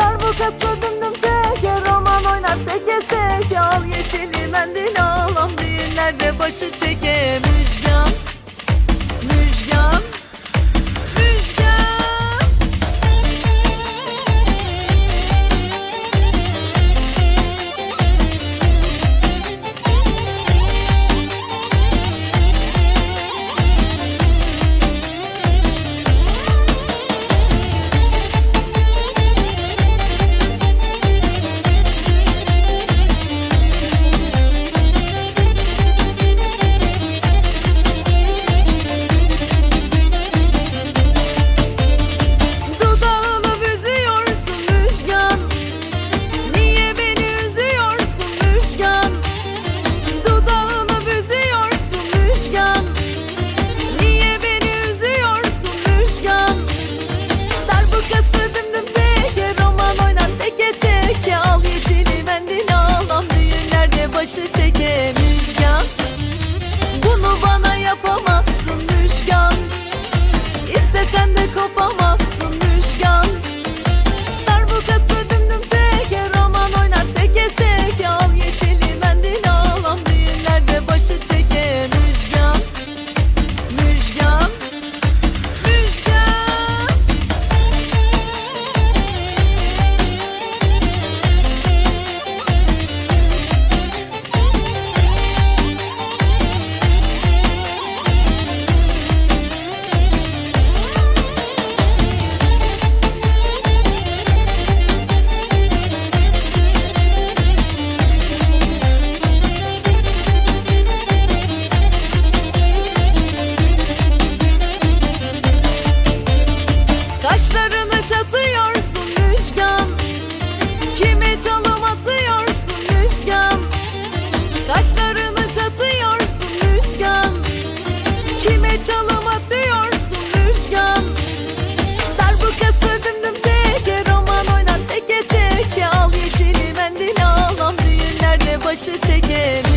Darbuka düm teke roman oynar. Teke teke Al yeşili mendil alam düğünlerde başı çeke kopamam Kaç atıyorsun Kime çalım atıyorsun Müjgan Kaşlarını çatıyorsun Müjgan Kime çalım atıyorsun Müjgan Darbukası dümdüm teke roman oynar. Teke teke Al yeşili mendil al al düğünlerde başı çekelim